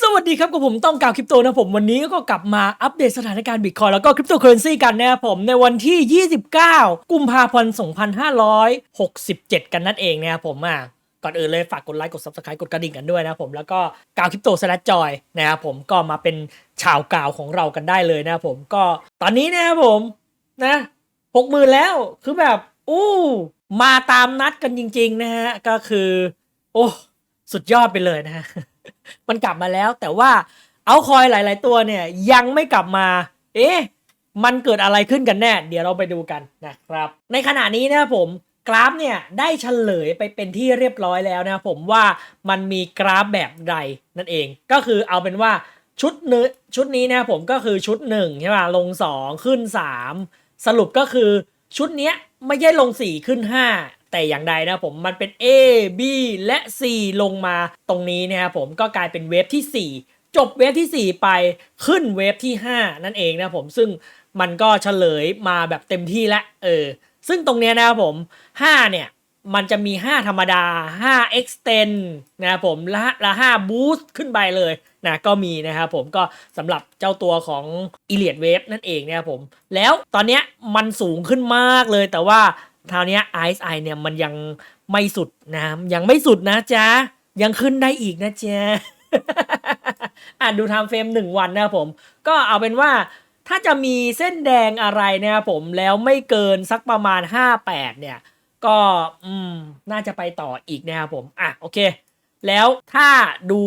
สวัสดีครับกับผมต้องกาวคริปโตนะผมวันนี้ก็กลับมาอัปเดตสถานการณ์บิตคอยแล้วก็คริปโตเคอเรนซีกันนะครับผมในวันที่ 29 กุมภาพันธ์ 2567 กันนั่นเองนะครับผมอะก่อนอื่นเลยฝากกดไลค์กด subscribe กดกระดิ่งกันด้วยนะครับผมแล้วก็กาวคริปโตสแลจอยนะครับผมก็มาเป็นชาวกาวของเรากันได้เลยนะครับผมก็ตอนนี้นะครับผมนะหกหมื่นแล้วคือแบบอู้มาตามนัดกันจริง ๆ นะฮะก็คือ โอ้ สุดยอดไปเลยนะฮะ มันกลับมาแล้ว แต่ว่าเอาคอยหลาย ๆ ตัวเนี่ย ยังไม่กลับมา เอ๊ะ มันเกิดอะไรขึ้นกันแน่ เดี๋ยวเราไปดูกันนะครับ ในขณะนี้นะผมกราฟเนี่ยได้เฉลยไปเป็นที่เรียบร้อยแล้วนะผมว่ามันมีกราฟแบบใดนั่นเอง ก็คือเอาเป็นว่าชุดเนื้อชุดนี้นะผมก็คือชุด1ใช่ป่ะลง 2 ขึ้น 3 สรุปก็คือชุดเนี้ยไม่ใช่ลง 4 ขึ้น 5 แต่อย่างใดนะผมมันเป็น A B และ C ลงมาตรงนี้นะครับผมก็กลายเป็นเวฟที่ 4 จบเวฟที่ 4 ไปขึ้นเวฟที่ 5 นั่นเองนะผมซึ่งมันก็เฉลยมาแบบเต็มที่แล้วเออซึ่งตรงเนี้ยนะครับผม 5 เนี่ยมันจะมี 5 ธรรมดา 5 extend นะครับผมละละ5 boost ขึ้นไปเลยนะก็มีนะครับผมก็สำหรับเจ้าตัวของ e l i o t Wave นั่นเองนะครับผม แล้วตอนเนี้ยมันสูงขึ้นมากเลยแต่ว่า คราวนี้ย Ice Eye เนี่ยมันยังไม่สุดนะยังไม่สุดนะจ๊ะ ยังขึ้นได้อีกนะจ๊ะอ่านดูไทม์เฟรมหนึ่งวันนะครับผม ก็เอาเป็นว่าถ้าจะมีเส้นแดงอะไรนะครับผมแล้วไม่เกินสักประมาณ 58 เนี่ย ก็อืมน่าจะไปต่ออีกนะครับผม อะโอเค แล้วถ้าดู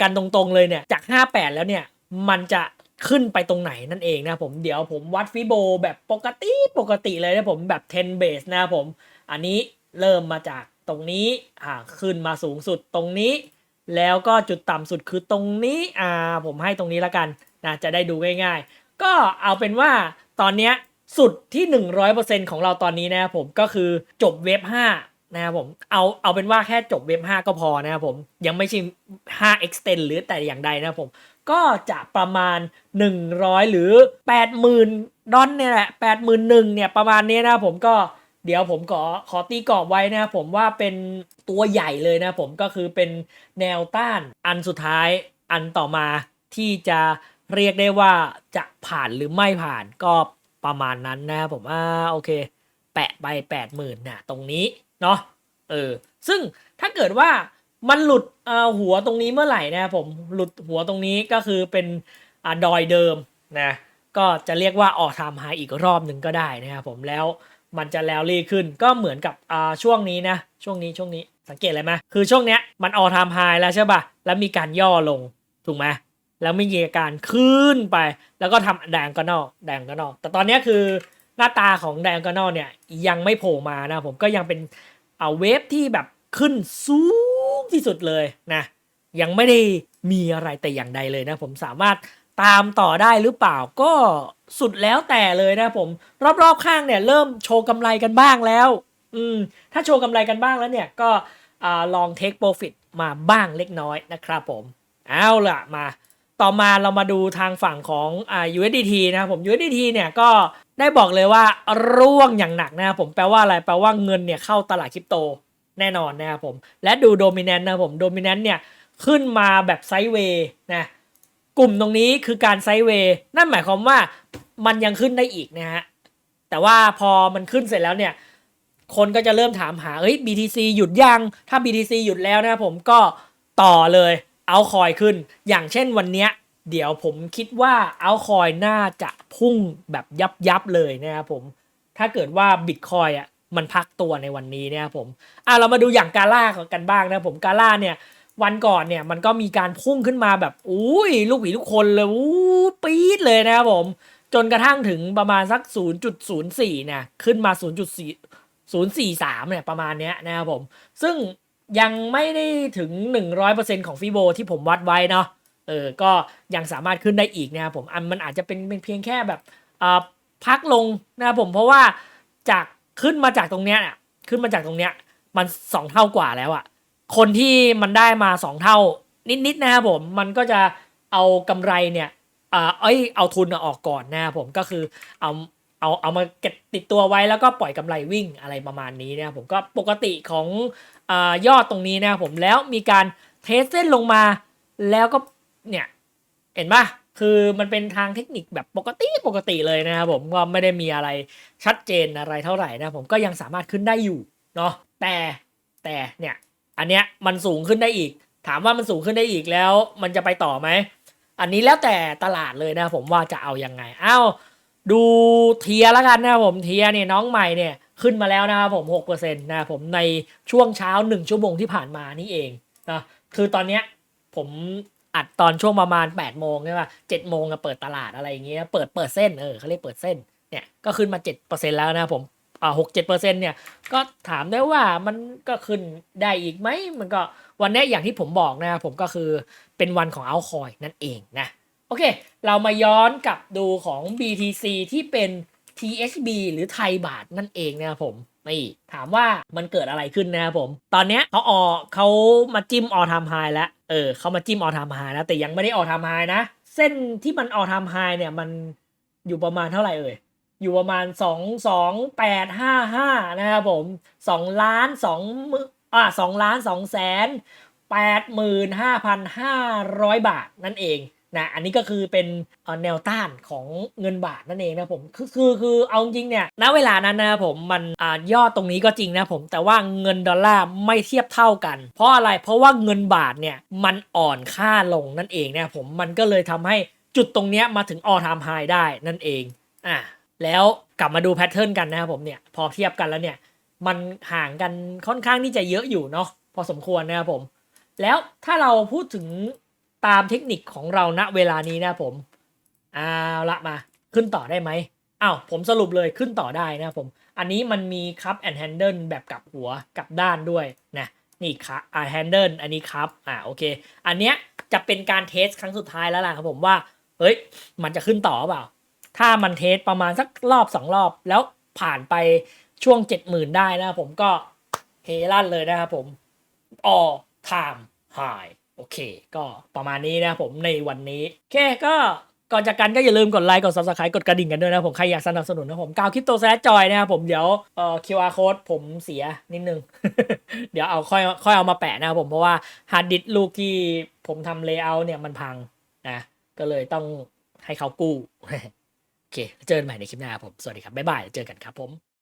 กันตรงๆเลยเนี่ยจาก 58 แล้วเนี่ย มันจะ ขึ้นไปตรงไหนนั่นเองนะผมเดี๋ยวผมวัดฟิโบแบบปกติปกติเลยนะผมแบบ 10 base นะผม อันนี้เริ่มมาจากตรงนี้อ่าขึ้นมาสูงสุดตรงนี้ แล้วก็จุดต่ำสุดคือตรงนี้อ่าผมให้ตรงนี้ละกันนะจะได้ดูง่าย ๆ ก็เอาเป็นว่าตอนเนี้ยสุดที่ 100%ของเราตอนนี้นะครับผมก็คือจบเว็บ5 นะครับผมเอาเอาเป็นว่าแค่จบเว็บ 5 ก็พอนะครับผมยังไม่ใช่5 extend หรือแต่อย่างใดนะครับผมก็จะประมาณ 100 หรือ 80,000 ดอลเนี่ยแหละ81,000เนี่ยประมาณนี้นะครับผมก็เดี๋ยวผมขอขอตีกรอบไว้นะครับผมว่าเป็นตัวใหญ่เลยนะผมก็คือเป็นแนวต้านอันสุดท้ายอันต่อมาที่จะเรียกได้ว่าจะผ่านหรือไม่ผ่านก็ประมาณนั้นนะครับผมอ่าโอเค แปะไป 80,000นะตรงนี้ เนาะเออซึ่งถ้าเกิดว่ามันหลุดหัวตรงนี้เมื่อไหร่นะครับผมหลุดหัวตรงนี้ก็คือเป็นอดอยเดิมนะก็จะเรียกว่าออทามไฮอีกรอบหนึ่งก็ได้นะครับผมแล้วมันจะแล้วรีขึ้นก็เหมือนกับช่วงนี้นะช่วงนี้ช่วงนี้สังเกตอะไรไหมคือช่วงเนี้ยมันออทามไฮแล้วใช่ป่ะแล้วมีการย่อลงถูกไหมแล้วมีอาการขึ้นไป แล้วก็ทำแดงก็นอกแดงก็นอก แต่ตอนนี้คือ น้าตาของแดงก็นอกเนี่ยยังไม่โผล่มานะผมก็ยังเป็นเอาเวฟที่แบบขึ้นสูงที่สุดเลยนะยังไม่ได้มีอะไรแต่อย่างใดเลยนะผมสามารถตามต่อได้หรือเปล่าก็สุดแล้วแต่เลยนะผมรอบๆข้างเนี่ยเริ่มโชว์กำไรกันบ้างแล้ว อืมถ้าโชว์กำไรกันบ้างแล้วเนี่ยก็อลองเทคโปรฟิตมาบ้างเล็กน้อยนะครับผมเอาล่ะมา ต่อมาเรามาดูทางฝั่งของอ่า USDT นะครับผม USDT เนี่ยก็ ได้บอกเลยว่าร่วงอย่างหนักนะครับผมแปลว่าอะไรแปลว่าเงินเนี่ยเข้าตลาดคริปโตแน่นอนนะครับผมและดูโดมิ n น n t นะครับผมโดมิ n น n t เนี่ยขึ้นมาแบบไซด์เวย์นะกลุ่มตรงนี้คือการไซด์เวย์นั่นหมายความว่ามันยังขึ้นได้อีกนะฮะแต่ว่าพอมันขึ้นเสร็จแล้วเนี่ยคนก็จะเริ่มถามหาเฮ้ย BTC หยุดยัง ถ้า BTC หยุดแล้วนะครับผมก็ต่อเลยเอาคอยขึ้น อย่างเช่นวันเนี้ย เดี๋ยวผมคิดว่าเอาคอยน่าจะพุ่งแบบยับยับเลยนะครับผม ถ้าเกิดว่าบิตคอยอะมันพักตัวในวันนี้นะครับผมอะเรามาดูอย่างกาล่ากันบ้างนะครับผมกาล่าเนี่ยวันก่อนเนี่ยมันก็มีการพุ่งขึ้นมาแบบอุ้ยลูกผีลูกคนเลยอู้ปี๊ดเลยนะครับผม จนกระทั่งถึงประมาณสัก 0.04เนี่ยขึ้นมา 0.4 043เนี่ยประมาณเนี้ยนะครับผม ซึ่งยังไม่ได้ถึง 100%ของฟีโบที่ผมวัดไว้เนาะ เออก็ยังสามารถขึ้นได้อีกนะครับผมอันมันอาจจะเป็นเป็นเพียงแค่แบบอ่าพักลงนะครับผมเพราะว่าจากขึ้นมาจากตรงเนี้ยขึ้นมาจากตรงเนี้ยมันสองเท่ากว่าแล้วอะคนที่มันได้มาสองเท่านิดๆนะครับผมมันก็จะเอากำไรเนี่ยอ่าเอ้ยเอาทุนออกก่อนนะครับผมก็คือเอาเอาเอามาเก็บติดตัวไว้แล้วก็ปล่อยกำไรวิ่งอะไรประมาณนี้นะครับผมก็ปกติของอยอดตรงนี้นะครับผมแล้วมีการเทสเส้นลงมาแล้วก็ เนี่ย เห็นปะคือมันเป็นทางเทคนิคแบบปกติปกติเลยนะครับผมก็ไม่ได้มีอะไรชัดเจนอะไรเท่าไหร่นะผมก็ยังสามารถขึ้นได้อยู่เนาะแต่แต่เนี่ยอันเนี้ยมันสูงขึ้นได้อีก ถามว่ามันสูงขึ้นได้อีกแล้ว มันจะไปต่อไหมอันนี้แล้วแต่ตลาดเลยนะผมว่าจะเอายังไงอ้าวดูเทียแล้วกันนะผมเทียเนี่ยน้องใหม่เนี่ยขึ้นมาแล้วนะครับผม6%นะครับผมในช่วงเช้า 1 ชั่วโมงที่ผ่านมานี่เองนะคือตอนเนี้ยผม อัดตอนช่วงประมาณ8โมงใช่ป่ะ7โมงเปิดตลาดอะไรอย่างเงี้ยเปิดเปิดเส้นเออเขาเรียกเปิดเส้นเนี่ยก็ขึ้นมา7%แล้วนะผมอ่าหกเจ็ดเปอร์เซ็นเนี่ยก็ถามได้ว่ามันก็ขึ้นได้อีกไหมมันก็วันนี้อย่างที่ผมบอกนะผมก็คือเป็นวันของเอาคอยนั่นเองนะโอเค เรามาย้อนกลับดูของ BTC ที่เป็น THB หรือไทยบาทนั่นเองนะครับผม นี่ถามว่ามันเกิดอะไรขึ้นนะครับผม ตอนเนี้ยเขาออเขามาจิ้มออทามไฮแล้ว เออเขามาจิ้มออทามไฮแล้วแต่ยังไม่ได้ออทามไฮนะ เส้นที่มันออทามไฮเนี่ยมันอยู่ประมาณเท่าไหร่เอ่ยอยู่ประมาณสองสองแปดห้าห้านะครับผมสองล้านสองอ่าสองล้านสองแสนแปดหมื่นห้าพันห้าร้อยบาทนั่นเอง นะอันนี้ก็คือเป็นแนวต้านของเงินบาทนั่นเองนะผมคือคือคือเอาจริงเนี่ยณเวลานั้นนะครับผมมันอ่ายอดตรงนี้ก็จริงนะผมแต่ว่าเงินดอลลาร์ไม่เทียบเท่ากัน เพราะอะไรเพราะว่าเงินบาทเนี่ยมันอ่อนค่าลงนั่นเองนะผมมันก็เลยทำให้จุดตรงเนี้ยมาถึงออทามไฮได้นั่นเองอะแล้วกลับมาดูแพทเทิร์นกันนะครับผมเนี่ยพอเทียบกันแล้วเนี่ยมันห่างกันค่อนข้างที่จะเยอะอยู่เนาะพอสมควรนะครับผม แล้วถ้าเราพูดถึง ตามเทคนิคของเราณเวลานี้นะผมเอาละมาขึ้นต่อได้ไหมอ้าวผมสรุปเลยขึ้นต่อได้นะผม อันนี้มันมีคัพแอนด์แฮนเดิลแบบกับหัวกับด้านด้วยนะนี่ครับอ่าแฮนเดิลอันนี้ครับอ่าโอเค อันเนี้ยจะเป็นการเทสครั้งสุดท้ายแล้วล่ะครับผมว่าเฮ้ยมันจะขึ้นต่อหรือเปล่า ถ้ามันเทสประมาณสักรอบสองรอบแล้วผ่านไปช่วงเจ็ดหมื่นได้นะผมก็เฮลั่นเลยนะครับผม all time high โอเค ก็ประมาณนี้นะผมในวันนี้ โอเคก็ก่อนจากกันก็อย่าลืมกดไลค์กด subscribe กดกระดิ่งกันด้วยนะผม ใครอยากสนับสนุนนะผมกาวคริปโตแซจอยนะครับผมเดี๋ยวเอ่อ QR code ผมเสียนิดนึง เดี๋ยวเอาค่อยค่อยเอามาแปะนะครับผมเพราะว่าฮาร์ดดิสก์ลูกที่ผมทำเลเยอร์เนี่ยมันพังนะ ก็เลยต้องให้เขากู้ โอเค เจอกันใหม่ในคลิปหน้าครับผม สวัสดีครับ บ๊ายบาย เจอกันครับผม